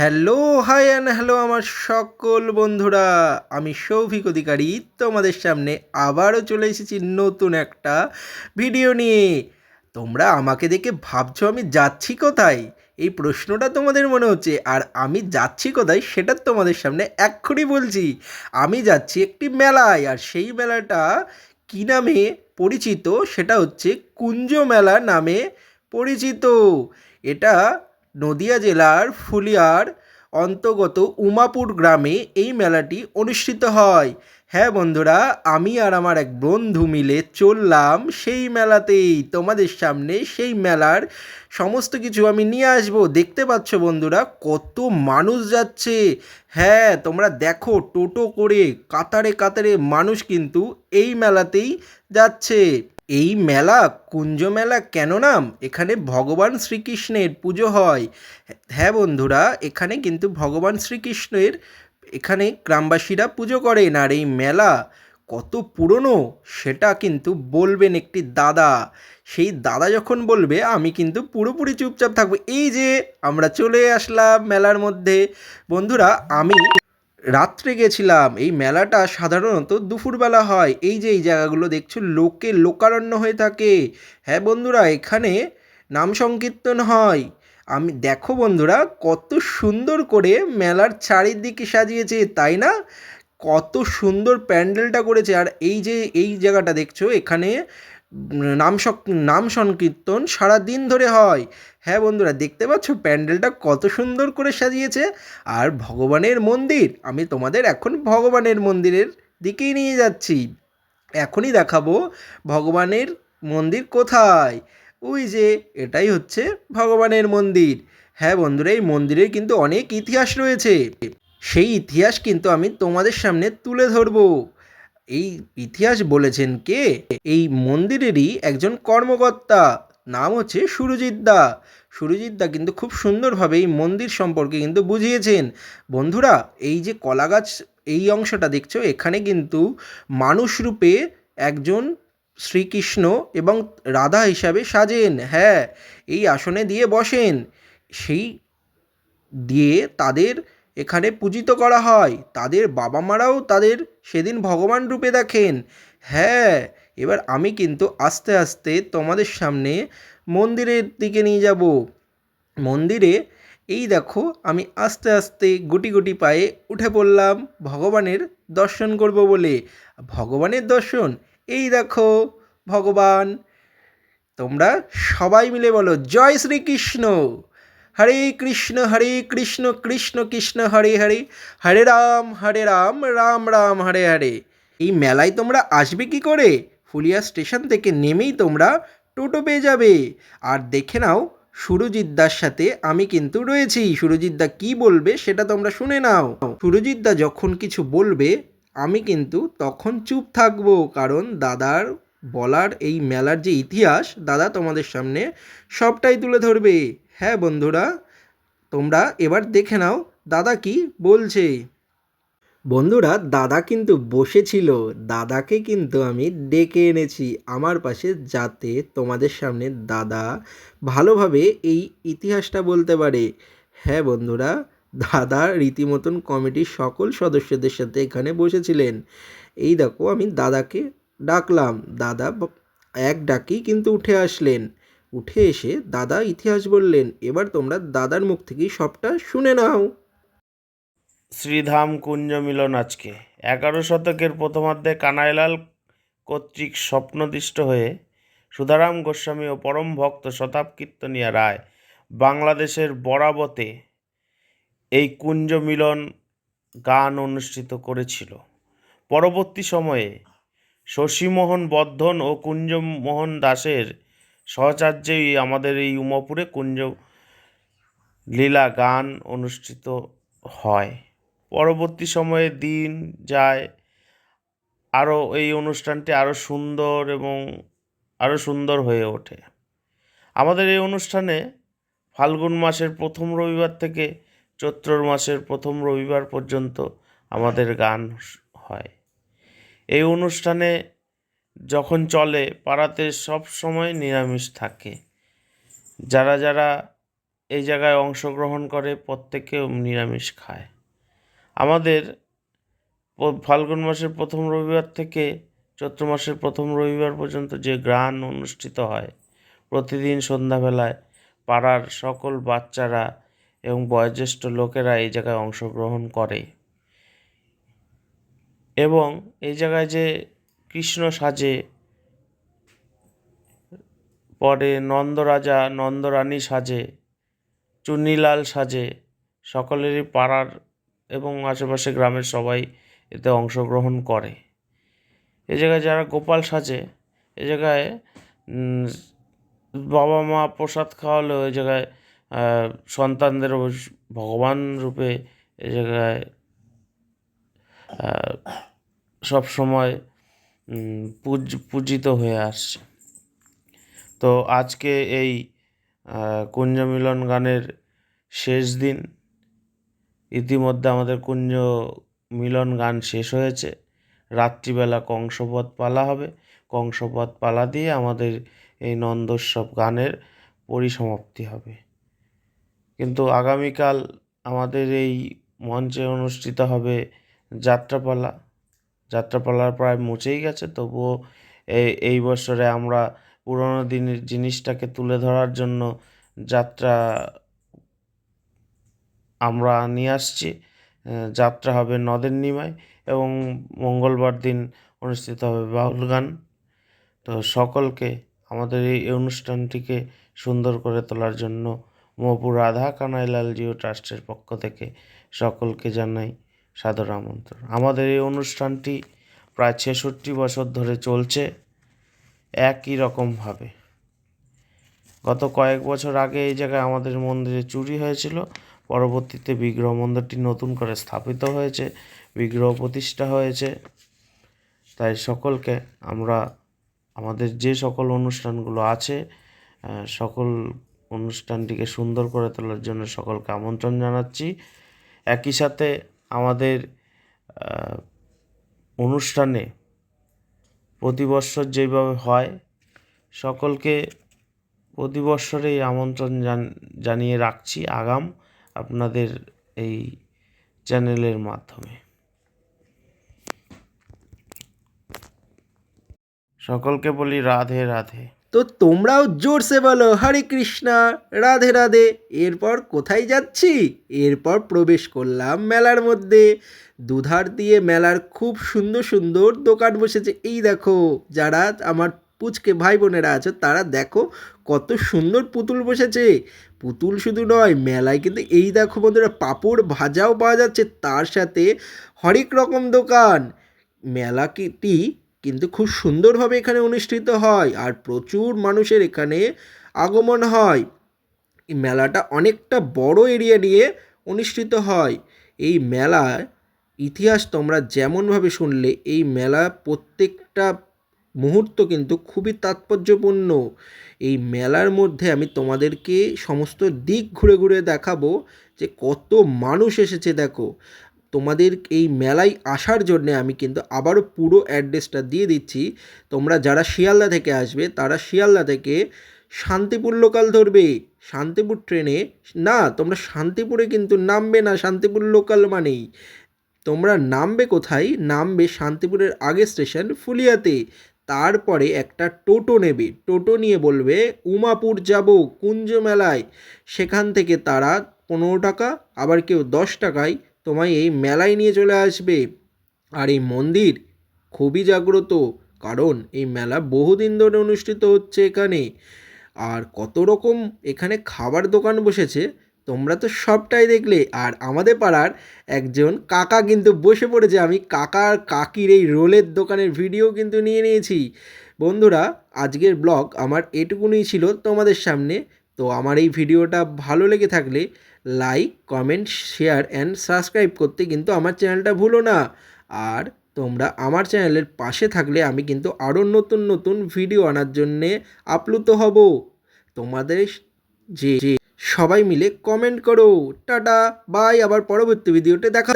Hello, high and hello আমার সকল বন্ধুরা। আমি সৌভিক অধিকারী, তোমাদের সামনে আবারও চলে এসেছি নতুন একটা ভিডিও নিয়ে। তোমরা আমাকে দেখে ভাবছ আমি যাচ্ছি কোথায়? এই প্রশ্নটা তোমাদের মনে হচ্ছে, আর আমি যাচ্ছি কোথায় সেটা তোমাদের সামনে এক্ষুনি বলছি। আমি যাচ্ছি একটি মেলায়, আর সেই মেলাটা কী নামে পরিচিত? সেটা হচ্ছে কুঞ্জ মেলা নামে পরিচিত। এটা নদিয়া জেলার ফুলিয়ার অন্তর্গত উমাপুর গ্রামে এই মেলাটি অনুষ্ঠিত হয়। হ্যাঁ বন্ধুরা, আমি আর আমার এক বন্ধু মিলে চললাম সেই মেলাতেই। তোমাদের সামনে সেই মেলার সমস্ত কিছু আমি নিয়ে আসব। দেখতে পাচ্ছ বন্ধুরা, কত মানুষ যাচ্ছে। হ্যাঁ তোমরা দেখো, টোটো করে কাতারে কাতারে মানুষ কিন্তু এই মেলাতেই যাচ্ছে। এই মেলা, কুঞ্জ মেলা কেন নাম? এখানে ভগবান শ্রীকৃষ্ণের পুজো হয়। হ্যাঁ বন্ধুরা, এখানে কিন্তু ভগবান শ্রীকৃষ্ণের, এখানে গ্রামবাসীরা পুজো করেন। আর এই মেলা কত পুরনো, সেটা কিন্তু বলবেন একটি দাদা। সেই দাদা যখন বলবে, আমি কিন্তু পুরোপুরি চুপচাপ থাকব। এই যে, আমরা চলে আসলাম মেলার মধ্যে। বন্ধুরা, আমি রাত্রে গেছিলাম, এই মেলাটা সাধারণত দুপুরবেলা হয়। এই যে, এই জায়গাগুলো দেখছ, লোকে লোকারণ্য হয়ে থাকে। হ্যাঁ বন্ধুরা, এখানে নাম সংকীর্তন হয়। আমি, দেখো বন্ধুরা, কত সুন্দর করে মেলার চারিদিকে সাজিয়েছে, তাই না? কত সুন্দর প্যান্ডেলটা করেছে। আর এই যে, এই জায়গাটা দেখছ, এখানে নাম নাম সংকীর্তন সারা দিন ধরে হয়। হ্যাঁ বন্ধুরা, দেখতে পাচ্ছ প্যান্ডেলটা কত সুন্দর করে সাজিয়েছে। আর ভগবানের মন্দির, আমি তোমাদের এখন ভগবানের মন্দিরের দিকেই নিয়ে যাচ্ছি। এখনই দেখাবো ভগবানের মন্দির কোথায়। ওই যে, এটাই হচ্ছে ভগবানের মন্দির। হ্যাঁ বন্ধুরা, এই মন্দিরের কিন্তু অনেক ইতিহাস রয়েছে। সেই ইতিহাস কিন্তু আমি তোমাদের সামনে তুলে ধরবো। এই ইতিহাস বলেছেন কে? এই মন্দিরেরই একজন কর্মকর্তা। নাম হচ্ছে সুরজিৎ দা। সুরজিৎ দা কিন্তু খুব সুন্দরভাবে এই মন্দির সম্পর্কে কিন্তু বুঝিয়েছেন। বন্ধুরা, এই যে কলা গাছ এই অংশটা দেখছ? এখানে কিন্তু মানুষ রূপে একজন শ্রীকৃষ্ণ এবং রাধা হিসাবে সাজেন। হ্যাঁ এই আসনে দিয়ে বসেন। সেই দিয়ে তাদের এখানে পূজিত করা হয়। তাদের বাবা মারাও তাদের সেদিন ভগবান রূপে দেখেন। হ্যাঁ এবার আমি কিন্তু আস্তে আস্তে তোমাদের সামনে মন্দিরের দিকে নিয়ে যাব। মন্দিরে, এই দেখো, আমি আস্তে আস্তে গুটি গুটি পায়ে উঠে পড়লাম ভগবানের দর্শন করব বলে। ভগবানের দর্শন? এই দেখো, ভগবান। তোমরা সবাই মিলে বলো, জয় শ্রীকৃষ্ণ। হরে কৃষ্ণ হরে কৃষ্ণ কৃষ্ণ কৃষ্ণ, হরে হরে। হরে রাম হরে রাম রাম রাম, হরে হরে। এই মেলায় তোমরা আসবে কি করে? ফুলিয়া স্টেশন থেকে নেমেই তোমরা টোটো পেয়ে যাবে। আর দেখে নাও সুরজিৎদার সাথে আমি কিন্তু রয়েছি। সুরজিৎদা কি বলবে সেটা তোমরা শুনে নাও। সুরজিৎদা যখন কিছু বলবে, আমি কিন্তু তখন চুপ থাকব। কারণ দাদার বলার এই মেলার যে ইতিহাস, দাদা তোমাদের সামনে সবটাই তুলে ধরবে। হ্যাঁ বন্ধুরা, তোমরা এবার দেখে নাও দাদা কি বলছে। বন্ধুরা, দাদা কিন্তু বসেছিল। দাদাকে কিন্তু আমি ডেকে এনেছি। আমার পাশে যাতে তোমাদের সামনে দাদা ভালোভাবে এই ইতিহাসটা বলতে পারে। হ্যাঁ বন্ধুরা, দাদা রীতিমতন কমিটির সকল সদস্যদের সাথে এখানে বসেছিলেন। এই দেখো আমি দাদাকে ডাকলাম। দাদা এক ডাকেই কিন্তু উঠে আসলেন। উঠে এসে দাদা ইতিহাস বললেন, এবার তোমরা দাদার মুখ থেকেই সবটা শুনে নাও। শ্রীধাম কুঞ্জ মিলন আজকে। এগারো শতকের প্রথমার্ধে কানাইলাল কর্তৃক স্বপ্নদিষ্ট হয়ে সুধারাম গোস্বামী ও পরম ভক্ত শতাব কীর্তনিয়া রায় বাংলাদেশের বরাবতে এই কুঞ্জ মিলন গান অনুষ্ঠিত করেছিল। পরবর্তী সময়ে শশীমোহন বর্ধন ও কুঞ্জমোহন দাসের সহচার্যেই আমাদের এই উমাপুরে কুঞ্জ লীলা গান অনুষ্ঠিত হয়। পরবর্তী সময়ে দিন যায়। আরও এই অনুষ্ঠানটি আরও সুন্দর এবং আরও সুন্দর হয়ে ওঠে। আমাদের এই অনুষ্ঠানে ফাল্গুন মাসের প্রথম রবিবার থেকে চৈত্র মাসের প্রথম রবিবার পর্যন্ত আমাদের গান হয়। এই অনুষ্ঠানে যখন চলে, পাড়াতে সব সময় নিরামিষ থাকে। যারা যারা এই জায়গায় অংশগ্রহণ করে প্রত্যেকে নিরামিষ খায়। আমাদের ফাল্গুন মাসের প্রথম রবিবার থেকে চৈত্র মাসের প্রথম রবিবার পর্যন্ত যে গান অনুষ্ঠিত হয়, প্রতিদিন সন্ধ্যাবেলায় পাড়ার সকল বাচ্চারা এবং বয়োজ্যেষ্ঠ লোকেরা এই জায়গায় অংশগ্রহণ করে। এবং এই জায়গায় যে কৃষ্ণ সাজে। পরে নন্দরাজা নন্দরানী সাজে, চুন্নিলাল সাজে। সকলেরই পাড়ার এবং আশেপাশে গ্রামের সবাই এতে অংশগ্রহণ করে। এ জায়গায় যারা গোপাল সাজে, এ জায়গায় বাবা মা প্রসাদ খাওয়ালেও এ জায়গায় সন্তানদের ভগবান রূপে এ জায়গায় সব সময় পূজ পূজিত হয়ে আসছে। তো আজকে এই আহ, কুঞ্জ মিলন গানের শেষ দিন ইতিমধ্যে আমাদের কুঞ্জ মিলন গান শেষ হয়েছে। রাত্রিবেলা কংসবধ পালা হবে। কংসবধ পালা দিয়ে আমাদের এই নন্দোৎসব গানের পরিসমাপ্তি হবে। কিন্তু আগামীকাল আমাদের এই মঞ্চে অনুষ্ঠিত হবে যাত্রাপালা। যাত্রাপালা প্রায় মুছেই গেছে। তবুও এই এই বছরে আমরা পুরোনো দিনের জিনিসটাকে তুলে ধরার জন্য যাত্রা আমরা নিয়ে আসছি। যাত্রা হবে নদের নিমায় এবং মঙ্গলবার দিন অনুষ্ঠিত হবে বাউল গান। তো সকলকে আমাদের এই অনুষ্ঠানটিকে সুন্দর করে তোলার জন্য মপুর রাধা কানাইলাল জিও ট্রাস্টের পক্ষ থেকে সকলকে জানাই সাদর আমন্ত্রণ। আমাদের এই অনুষ্ঠানটি প্রায় ছেষট্টি বছর ধরে চলছে, একই রকমভাবে গত কয়েক বছর আগে এই জায়গায় আমাদের মন্দিরে চুরি হয়েছিল, পরবর্তীতে বিগ্রহ মন্দিরটি নতুন করে স্থাপিত হয়েছে, বিগ্রহ প্রতিষ্ঠা হয়েছে। তাই সকলকে আমরা, আমাদের যে সকল অনুষ্ঠানগুলো আছে সকল অনুষ্ঠানটিকে সুন্দর করে তোলার জন্য সকলকে আমন্ত্রণ জানাচ্ছি। একই সাথে আমাদের অনুষ্ঠানে প্রতি বৎসর যেভাবে হয়, সকলকে প্রতি বৎসরেই আমন্ত্রণ জান- জানিয়ে রাখছি আগাম আপনাদের এই চ্যানেলের মাধ্যমে। সকলকে বলি রাধে রাধে। তো তোমরাও জোরসে বলো, হরে কৃষ্ণা, রাধে রাধে। এরপর কোথায় যাচ্ছি? এরপর প্রবেশ করলাম মেলার মধ্যে। দুধার দিয়ে মেলার খুব সুন্দর সুন্দর দোকান বসেছে। এই দেখো, যারা আমার পুচকে ভাই বোনেরা আছে, তারা দেখো কত সুন্দর পুতুল বসেছে। পুতুল শুধু নয়, মেলায় কিন্তু এই দেখো বন্ধুরা, পাঁপড় ভাজাও পাওয়া যাচ্ছে। তার সাথে হরেক রকম দোকান। মেলাটি কিন্তু খুব সুন্দরভাবে এখানে অনুষ্ঠিত হয় আর প্রচুর মানুষের এখানে আগমন হয়। এই মেলাটা অনেকটা বড় এরিয়া নিয়ে অনুষ্ঠিত হয়। এই মেলার ইতিহাস তোমরা যেমনভাবে শুনলে, এই মেলা প্রত্যেকটা মুহূর্ত কিন্তু খুবই তাৎপর্যপূর্ণ। এই মেলার মধ্যে আমি তোমাদেরকে সমস্ত দিক ঘুরে ঘুরে দেখাবো যে কত মানুষ এসেছে, দেখো। তোমাদের এই মেলায় আসার জন্যে আমি কিন্তু আবারও পুরো অ্যাড্রেসটা দিয়ে দিচ্ছি। তোমরা যারা শিয়ালদা থেকে আসবে, তারা শিয়ালদা থেকে শান্তিপুর লোকাল ধরবে। শান্তিপুর ট্রেনে, না, তোমরা শান্তিপুরে কিন্তু নামবে না, শান্তিপুর লোকাল মানেই। তোমরা নামবে কোথায়? নামবে শান্তিপুরের আগের স্টেশন ফুলিয়াতে। তারপরে একটা টোটো নেবে। টোটো নিয়ে বলবে, উমাপুর যাব কুঞ্জ মেলায়। সেখান থেকে তারা পনেরো টাকা, আবার কেউ দশ টাকায় তোমায় এই মেলায় নিয়ে চলে আসবে। আর এই মন্দির খুবই জাগ্রত, কারণ এই মেলা বহুদিন ধরে অনুষ্ঠিত হচ্ছে এখানে। আর কত রকম এখানে খাবার দোকান বসেছে, তোমরা তো সবটাই দেখলে। আর আমাদের পাড়ার একজন কাকা কিন্তু বসে পড়েছে। আমি কাকা আর কাকির এই রোলের দোকানের ভিডিও কিন্তু নিয়ে নিয়েছি। বন্ধুরা, আজকের ব্লগ আমার এটুকুনই ছিল তোমাদের সামনে। তো আমার এই ভিডিওটা ভালো লেগে থাকলে like comment share and subscribe করতে কিন্তু আমার চ্যানেলটা ভুলো না। আর তোমরা আমার চ্যানেলের পাশে থাকলে আমি কিন্তু আরও নতুন নতুন ভিডিও আনার জন্যে আপ্লুত হব। তোমাদের যে সবাই মিলে কমেন্ট করো। টাটা বাই আবার পরবর্তী ভিডিওতে দেখা